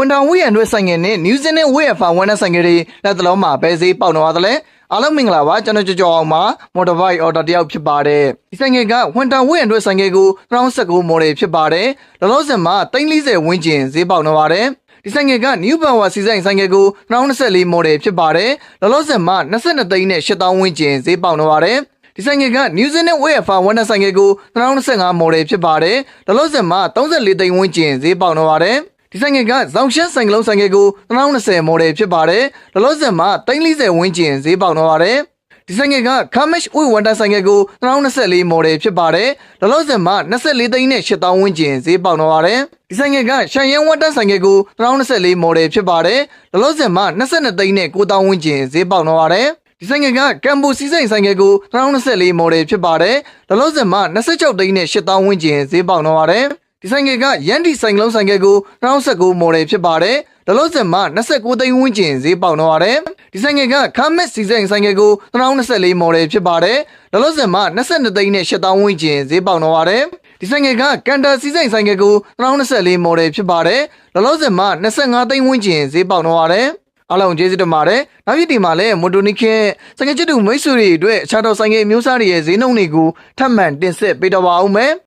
ခွန်တောင်ဝိရန်တို့ဆိုင်ငယ်နဲ့နယူးဇီလန်ဝိရဖာဝန်နဲ့ဆိုင်ငယ်တွေလက်တလုံးမှာပဲဈေးပေါက်နေပါတယ်အားလုံးမင်္ဂလာပါကျွန်တော်ကြော်ကြော်အောင်ပါမော်တော်ဘိုက်အော်ဒါတယောက်ဖြစ်ပါတယ်ဒီဆိုင်ငယ်ကဝန်တောင်ဝိရန်တို့ဆိုင်ငယ်ကို2019မော်ဒယ်ဖြစ်ပါတယ်လောလောဆယ်မှာ340ဝန်းကျင်ဈေးပေါက်နေပါတယ်ဒီဆိုင်ငယ်က New Power စီဆိုင်ဆိုင်ငယ်ကို2024မော်ဒယ်ဖြစ်ပါတယ်လောလောဆယ်မှာ22သိန်းနဲ့8000ဝန်းကျင်ဈေးပေါက်နေပါတယ်ဒီဆိုင်ငယ်က New Zealand Way of One ဆိုင်ငယ်ကို2025မော်ဒယ်ဖြစ်ပါတယ်လောလောဆယ်မှာ34သိန်းဝန်းကျင်ဈေးပေါက်နေပါတယ် ဒီဆိုင်ငယ်ကဇောင်ရှင်းဆိုင်ကလုံးဆိုင်ငယ်ကို2020မော်ဒယ်ဖြစ်ပါတယ်လောလောဆယ်မှာ340ဝန်းကျင်ဈေးပေါက်နေပါတယ်ဒီဆိုင်ငယ်က Kamish ဝိဝန်တဆိုင်ငယ်ကို2024မော်ဒယ်ဖြစ်ပါတယ်လောလောဆယ်မှာ24သိန်းနဲ့8000ဝန်းကျင်ဈေးပေါက်နေပါတယ်ဒီဆိုင်ငယ်ကရှန်ယန်ဝတ်တဆိုင်ငယ်ကို2024မော်ဒယ်ဖြစ်ပါတယ်လောလောဆယ်မှာ22သိန်းနဲ့9000ဝန်းကျင်ဈေးပေါက်နေပါတယ်ဒီဆိုင်ငယ်ကကမ်ဘူစီဆိုင်ဆိုင်ငယ်ကို2024မော်ဒယ်ဖြစ်ပါတယ်လောလောဆယ်မှာ26သိန်းနဲ့8000ဝန်းကျင်ဈေးပေါက်နေပါတယ် ဒီဆိုင်ငယ်ကရန်ဒီဆိုင်ကလုံးဆိုင်ငယ်ကို2019မော်ဒယ်ဖြစ်ပါတယ်လောလောဆယ်မှာ29သိန်းဝန်းကျင်ဈေးပေါက်နေပါတယ်ဒီဆိုင်ငယ်ကခမက်စီဆိုင်ဆိုင်ငယ်ကို2024မော်ဒယ်ဖြစ်ပါတယ်လောလောဆယ်မှာ22သိန်းနဲ့8000ဝန်းကျင်ဈေးပေါက်နေပါတယ်ဒီဆိုင်ငယ်ကကန်တာစီဆိုင်ဆိုင်ငယ်ကို2024မော်ဒယ်ဖြစ်ပါတယ်လောလောဆယ်မှာ25သိန်းဝန်းကျင်ဈေးပေါက်နေပါတယ်အားလုံးကျေးဇူးတင်ပါတယ်။နောက်ရက်ဒီမှာလည်းမိုတိုနီခဲစငယ်ချစ်တူမိတ်ဆွေတွေအတွက်အခြားသောဆိုင်ငယ်မျိုးစားတွေရဲ့ဈေးနှုန်းတွေကိုထပ်မံတင်ဆက်ပေးတော့ပါဦးမယ်။